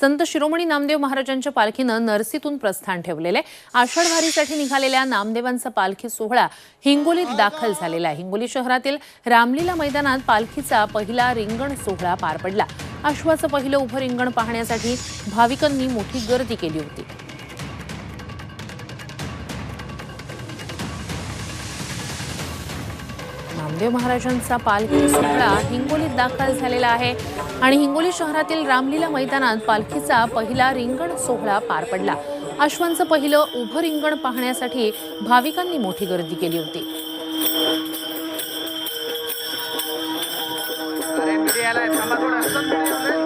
संत शिरोमणी नामदेव महाराजांच्या पालखीनं नरसीतून प्रस्थान ठेवलेलं आहे. निघालेल्या नामदेवांचा पालखी सोहळा हिंगोलीत दाखल झालेला आहे. हिंगोली शहरातील रामलीला मैदानात पालखीचा पहिला रिंगण सोहळा पार पडला. अश्वाचं पहिलं उभं रिंगण पाहण्यासाठी भाविकांनी मोठी गर्दी केली होती. नामदेव महाराजांचा पालखी सोहळा हिंगोलीत दाखल झालेला आहे. आणि हिंगोली शहरातील रामलीला मैदानात पालखीचा पहिला रिंगण सोहळा पार पडला. अश्वांचं पहिलं उभं रिंगण पाहण्यासाठी भाविकांनी मोठी गर्दी केली होती. अरे